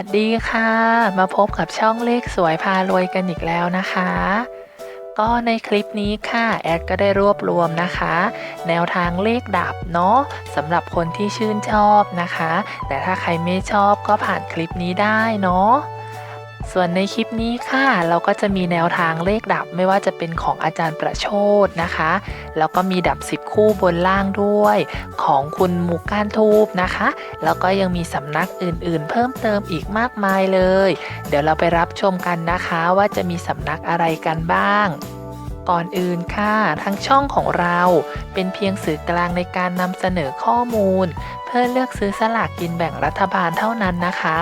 วัสดีค่ะ มาพบกับช่องเลขสวยพารวยกันอีกแล้วนะคะ ก็ในคลิปนี้ค่ะ แอดก็ได้รวบรวมนะคะ แนวทางเลขดับเนาะสำหรับคนที่ชื่นชอบนะคะ แต่ถ้าใครไม่ชอบก็ผ่านคลิปนี้ได้เนาะส่วนในคลิปนี้ค่ะ เราก็จะมีแนวทางเลขดับไม่ว่าจะเป็นของอาจารย์ประโชดนะคะ แล้วก็มีดับ 10คู่บนล่างด้วย ของคุณหมูก้านทูบนะคะ แล้วก็ยังมีสำนักอื่นๆ เพิ่มเติมอีกมากมายเลย เดี๋ยวเราไปรับชมกันนะคะว่าจะมีสำนักอะไรกันบ้างก่อนอื่นค่ะทั้งช่องของเราเป็นเพียงสื่อกลางในการนำเสนอข้อมูล เพื่อเลือกซื้อสลากกินแบ่งรัฐบาลเท่านั้นนะคะ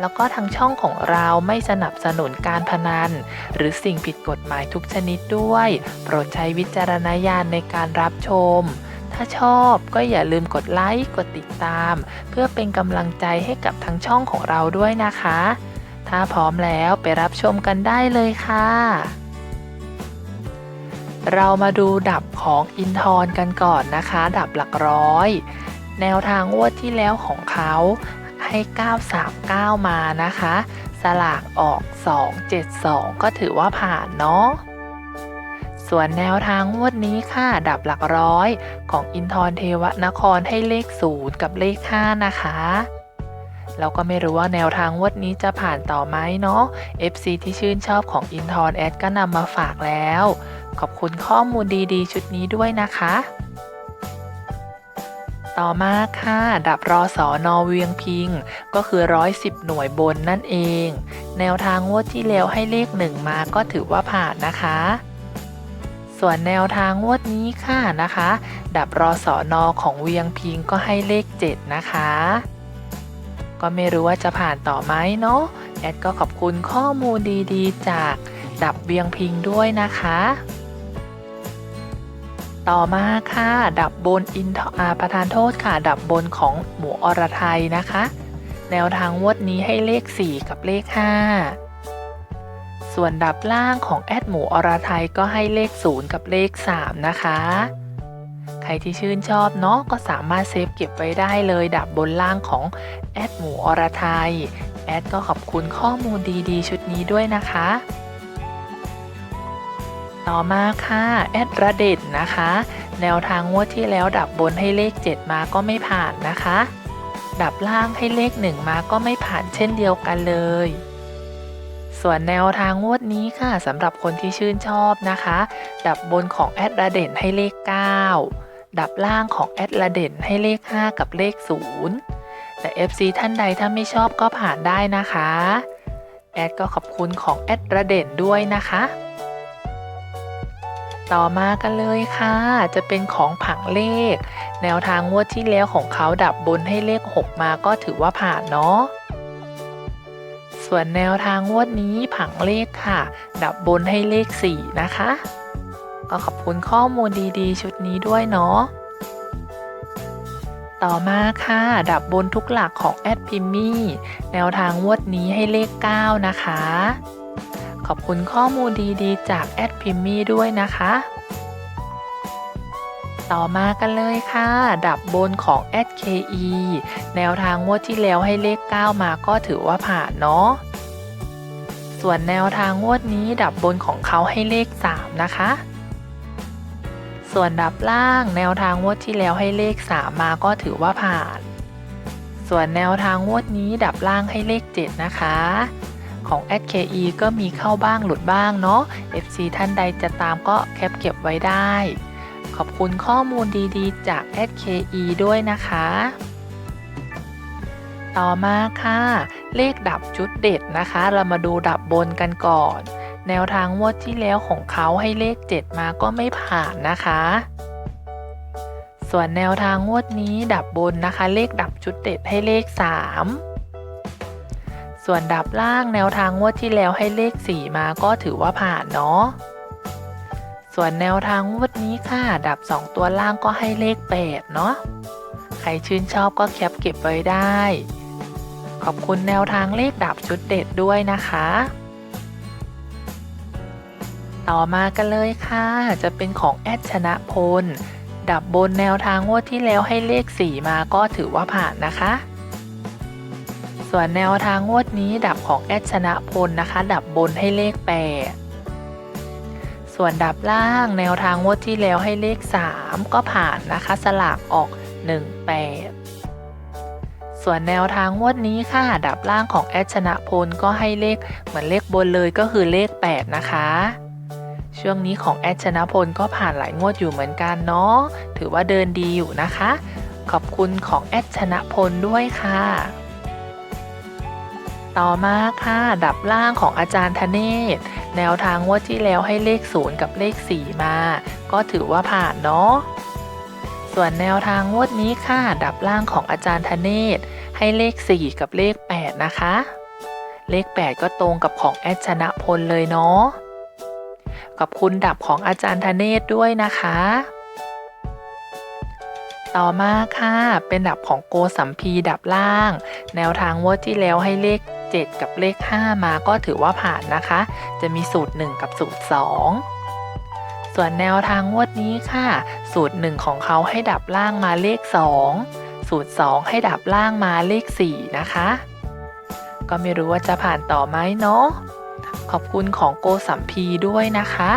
แล้วก็ทางช่องของเราไม่สนับสนุนการพนัน หรือสิ่งผิดกฎหมายทุกชนิดด้วย โปรดใช้วิจารณญาณในการรับชม ถ้าชอบก็อย่าลืมกดไลค์กดติดตาม เพื่อเป็นกำลังใจให้กับทางช่องของเราด้วยนะคะ ถ้าพร้อมแล้วไปรับชมกันได้เลยค่ะ เรามาดูดับของอินทร์กันก่อนนะคะ ดับหลักร้อย แนวทางงวดที่แล้วของเขา ให้ 939 มานะคะ สลากออก 272 ก็ถือว่าผ่านเนาะส่วนแนวทางงวดนี้ค่ะดับหลักร้อยของอินทร์เทวนครให้เลข 0 กับเลข 5 นะคะเราก็ไม่รู้ว่าแนวทางวดนี้จะผ่านต่อไหมเนาะ FC ที่ชื่นชอบของอินทร์แอดก็นำมาฝากแล้ว ขอบคุณข้อมูลดีๆ ชุดนี้ด้วยนะคะ ต่อมาค่ะ ดับรอสอนอเวียงพิง ก็คือ 110 หน่วยบนนั่นเอง แนวทางงวดที่แล้วให้เลขหนึ่งมาก็ถือว่าผ่านนะคะ ส่วนแนวทางงวดนี้ค่ะนะคะ ดับรอสอนอของเวียงพิงก็ให้เลข 7 นะคะ ก็ไม่รู้ว่าจะผ่านต่อไหมเนาะแอดก็ขอบคุณข้อมูลดีๆ จากดับเวียงพิงด้วยนะคะ ต่อมาค่ะ ดับบนอินทอาประธานโทษค่ะ ดับบนของหมูอรไทยนะคะ แนวทางงวดนี้ให้เลข 4 กับเลข 5 ส่วนดับล่างของแอดหมูอรไทยก็ให้เลข 0 กับเลข 3 นะคะ ใครที่ชื่นชอบเนาะก็สามารถเซฟเก็บไว้ได้เลย ดับบนล่างของแอดหมูอรไทยแอดก็ขอบคุณข้อมูลดีๆ ชุดนี้ด้วยนะคะ ต่อมาค่ะแอดระเด็ดนะคะ แนวทางงวดที่แล้วดับบนให้เลข 7 มาก็ไม่ผ่านนะคะ ดับล่างให้เลข 1 มาก็ไม่ผ่านเช่นเดียวกันเลย ส่วนแนวทางงวดนี้ค่ะสำหรับคนที่ชื่นชอบนะคะ ดับบนของแอดระเด่นให้เลข 9 ดับล่างของแอดระเด่นให้เลข 5 กับเลข 0 แต่ FC ท่านใดถ้าไม่ชอบก็ผ่านได้นะคะ แอดก็ขอบคุณของแอดระเด่นด้วยนะคะ ต่อมากันเลยค่ะ จะเป็นของผังเลข แนวทางงวดที่แล้วของเขาดับบนให้เลข 6 มาก็ถือว่าผ่านเนาะส่วนแนวทางงวดนี้ผังเลขค่ะ ดับบนให้เลข 4 นะคะ ก็ขอบคุณข้อมูลดีๆ ชุดนี้ด้วยเนาะต่อมาค่ะ ดับบนทุกหลักของแอดพิมมี่แนวทางงวดนี้ให้เลข 9 นะคะ ขอบคุณข้อมูลดีๆ จากแอดพิมมี่ด้วยนะคะ ต่อมากันเลยค่ะ ดับบนของ SKE แนวทางงวดที่แล้วให้เลข 9 มาก็ถือว่าผ่านเนาะ ส่วนแนวทางงวดนี้ดับบนของเขาให้เลข 3 นะคะส่วนดับล่างแนวทางงวดที่แล้วให้เลข 3 มาก็ถือว่าผ่าน ส่วนแนวทางงวดนี้ดับล่างให้เลข 7 นะคะ ของ SKE ก็มีเข้าบ้างหลุดบ้างเนาะ FC ท่านใดจะตามก็แคปเก็บไว้ได้ ขอบคุณข้อมูลดีๆ จาก SKE ด้วยนะคะ ต่อมาค่ะ เลขดับชุดเด็ดนะคะ เรามาดูดับบนกันก่อน แนวทางงวดที่แล้วของเขาให้เลข 7 มาก็ไม่ผ่านนะคะส่วนแนวทางงวดนี้ดับบนนะคะ เลขดับชุดเด็ดให้เลข 3 ส่วนดับล่างแนวทางงวดที่แล้วให้เลข 4 มาก็ถือว่าผ่านเนาะ ส่วนแนวทางงวดนี้ค่ะ ดับ 2 ตัวล่างก็ให้เลข 8 เนาะ ใครชื่นชอบก็แคปเก็บไว้ได้ ขอบคุณแนวทางเลขดับชุดเด็ดด้วยนะคะ ต่อมากันเลยค่ะ จะเป็นของแอดชนะพล ดับบนแนวทางงวดที่แล้วให้เลข 4 มาก็ถือว่าผ่านนะคะ ส่วนแนวทางงวดนี้ดับของแอดชนะพลนะคะ ดับบนให้เลขแปดส่วนดับล่างแนวทางงวดที่แล้วให้เลข 3 ก็ผ่านนะคะ สลากออก 1 8 ส่วนแนวทางงวดนี้ค่ะ ดับล่างของแอดชนะพลก็ให้เลขเหมือนเลขบนเลยก็คือเลข 8 นะคะช่วงนี้ของแอดชนะพลก็ผ่านหลายงวดอยู่เหมือนกันเนาะ ถือว่าเดินดีอยู่นะคะ ขอบคุณของแอดชนะพลด้วยค่ะ ต่อมาค่ะดับล่างของอาจารย์ธเนศ แนวทางงวดที่แล้วให้เลข 0 กับเลข 4 มา ก็ถือว่าผ่านเนาะส่วนแนวทางงวดนี้ค่ะ ดับล่างของอาจารย์ธเนศ ให้เลข 4 กับเลข 8 นะคะ เลข 8 ก็ตรงกับของแอดชนะพลเลยเนาะขอบคุณดับของอาจารย์ธเนศด้วยนะคะ ต่อมาค่ะ เป็นดับของโกสัมพีดับล่าง แนวทางงวดที่แล้วให้เลข 7 กับเลข 5 มาก็ถือว่าผ่านนะคะ จะมีสูตร 1 กับสูตร 2 ส่วนแนวทางงวดนี้ค่ะ สูตร 1 ของเขาให้ดับล่างมาเลข 2 สูตร 2 ให้ดับล่างมาเลข 4 นะคะ ก็ไม่รู้ว่าจะผ่านต่อไหมเนาะขอบคุณของโกสัมพีด้วยนะคะ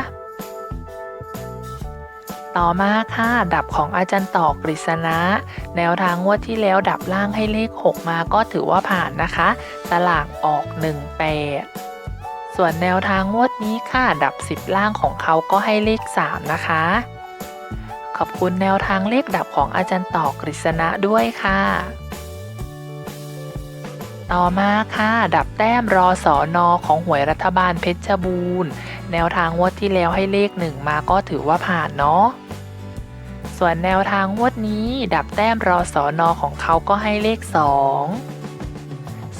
ต่อมาค่ะ ดับของอาจารย์ต่อกฤษณะ แนวทางงวดที่แล้วดับล่างให้เลข 6 มาก็ถือว่าผ่านนะคะ สลากออก1 8ส่วนแนวทางงวดนี้ค่ะ ดับ 10 ล่างของเขาก็ให้เลข 3 นะคะ ขอบคุณแนวทางเลขดับของอาจารย์ต่อกฤษณะด้วยค่ะ ต่อมาค่ะ ดับแต้มรอสอนอของหวยรัฐบาลเพชรบูรณ์ แนวทางงวดที่แล้วให้เลข 1 มาก็ถือว่าผ่านเนาะส่วนแนวทางงวดนี้ ดับแต้มรอสอนอของเขาก็ให้เลข 2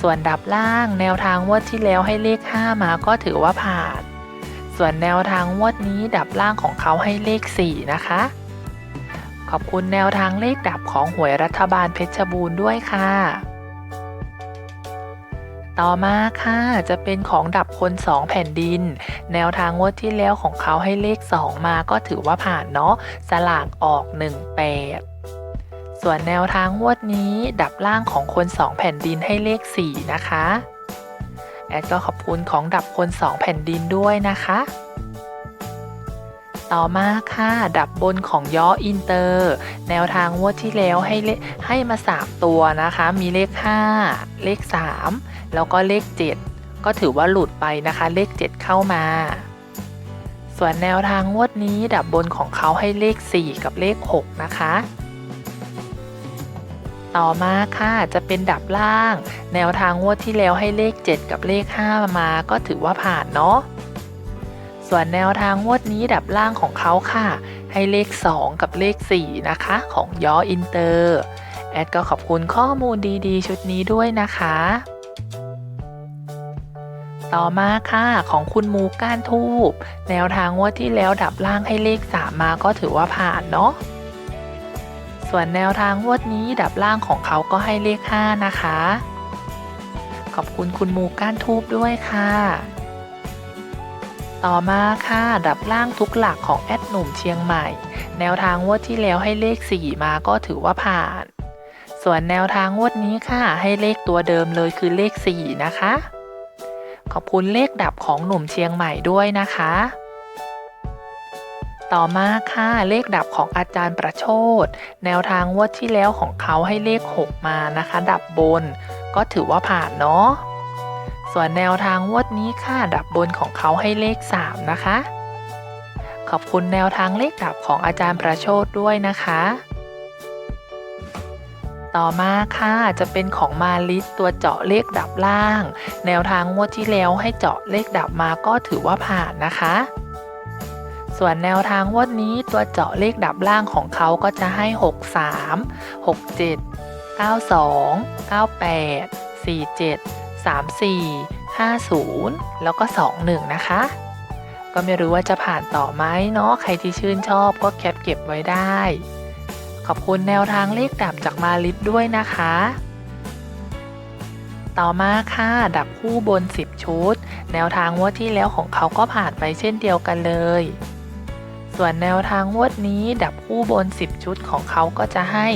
ส่วนดับล่างแนวทางงวดที่แล้วให้เลข 5 มาก็ถือว่าผ่าน ส่วนแนวทางงวดนี้ดับล่างของเขาให้เลข 4 นะคะ ขอบคุณแนวทางเลขดับของหวยรัฐบาลเพชรบูรณ์ด้วยค่ะ ต่อมาค่ะจะเป็นของดับคนสองแผ่นดิน แนวทางงวดที่แล้วของเขาให้เลข 2 มาก็ถือว่าผ่านเนาะสลากออก 18 ส่วนแนวทางงวดนี้ดับล่างของคนสองแผ่นดินให้เลข 4 นะคะ แอดก็ขอบคุณของดับคนสองแผ่นดินด้วยนะคะ ต่อมาค่ะ ดับบนของย้ออินเตอร์ แนวทางงวดที่แล้วให้ให้มา 3 ตัวนะคะ มีเลข 5 เลข 3 แล้วก็เลข 7 ก็ถือว่าหลุดไปนะคะ เลข 7 เข้ามาส่วนแนวทางงวดนี้ดับบนของเขาให้เลข 4 กับเลข 6 นะคะ ต่อมาค่ะจะเป็นดับล่าง แนวทางงวดที่แล้วให้เลข 7 กับเลข 5 มาก็ถือว่าผ่านเนาะส่วนแนวทางงวดนี้ดับล่างของเขาค่ะ ให้เลข 2 กับเลข 4 นะคะ ของยออินเตอร์แอดก็ขอบคุณข้อมูลดีๆ ชุดนี้ด้วยนะคะ ต่อมาค่ะของคุณมูก้านทูบแนวทางงวดที่แล้วดับล่างให้เลข 3 มาก็ถือว่าผ่านเนาะ ส่วนแนวทางงวดนี้ดับล่างของเขาก็ให้เลข 5 นะคะ ขอบคุณคุณมูก้านทูบด้วยค่ะ ต่อมาค่ะ ดับล่างทุกหลักของแอดหนุ่มเชียงใหม่ แนวทางงวดที่แล้วให้เลข 4 มาก็ถือว่าผ่าน ส่วนแนวทางงวดนี้ค่ะ ให้เลขตัวเดิมเลยคือเลข 4 นะคะ ขอบคุณเลขดับของหนุ่มเชียงใหม่ด้วยนะคะ ต่อมาค่ะเลขดับของอาจารย์ประโชดแนวทางวดที่แล้วของเขาให้เลข 6 มานะคะ ดับบน ก็ถือว่าผ่านเนาะส่วนแนวทางงวดนี้ค่ะดับบนของเขาให้เลข 3 นะคะ ขอบคุณแนวทางเลขดับของอาจารย์ประโชดด้วยนะคะ ต่อมาค่ะจะเป็นของมาลิสตัวเจาะเลขดับล่าง แนวทางงวดที่แล้วให้เจาะเลขดับมาก็ถือว่าผ่านนะคะ ส่วนแนวทางวดนี้ตัวเจาะเลขดับล่างของเขาก็จะให้ 63 67 92 98 47 34 50 แล้วก็ 21 นะคะ ก็ไม่รู้ว่าจะผ่านต่อไหมเนาะใครที่ชื่นชอบก็แคปเก็บไว้ได้ ขอบคุณแนวทางเลขดับจากมาลิฟด้วยนะคะ ต่อมาค่ะ ดับคู่บน 10 ชุด แนวทางงวดที่แล้วของเขาก็ผ่านไปเช่นเดียวกันเลย ส่วนแนวทางงวดนี้ดับคู่บน 10 ชุดของเขาก็จะให้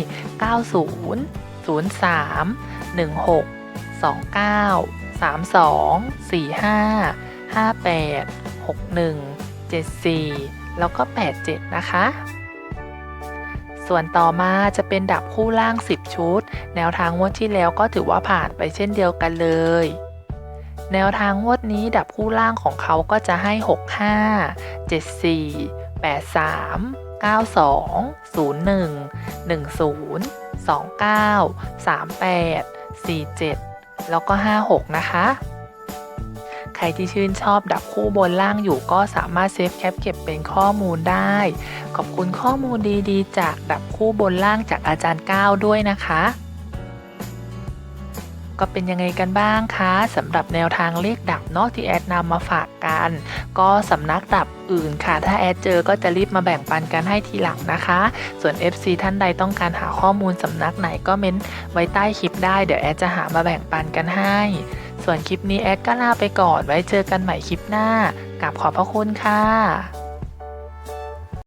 90 03 16 29 32 45 58 61 74 แล้วก็ 87 นะคะ ส่วนต่อมาจะเป็นดับคู่ล่าง 10 ชุด แนวทางงวดที่แล้วก็ถือว่าผ่านไปเช่นเดียวกันเลย แนวทางงวดนี้ดับคู่ล่างของเขาก็จะให้ 65 74 83 92 01 10 29 38 47 แล้วก็ 56 นะคะ ใครที่ชื่นชอบดับคู่บนล่างอยู่ก็สามารถเซฟแคปเก็บเป็นข้อมูลได้ ขอบคุณข้อมูลดีๆ จากดับคู่บนล่างจากอาจารย์ก้าวด้วยนะคะก็เป็นยังไงกันบ้างคะสำหรับแนวทางเลขดับเนอกที่แอดนำมาฝาก กัน ก็สำนักดับอื่นค่ะ ถ้าแอดเจอก็จะรีบมาแบ่งปันกันให้ทีหลังนะคะ ส่วน FC ท่านใดต้องการหาข้อมูลสำนักไหนก็เม้นไว้ใต้คลิปได้ เดี๋ยวแอดจะหามาแบ่งปันกันให้ ส่วนคลิปนี้แอดก็ลาไปก่อน ไว้เจอกันใหม่คลิปหน้า กับขอบพระคุณค่ะ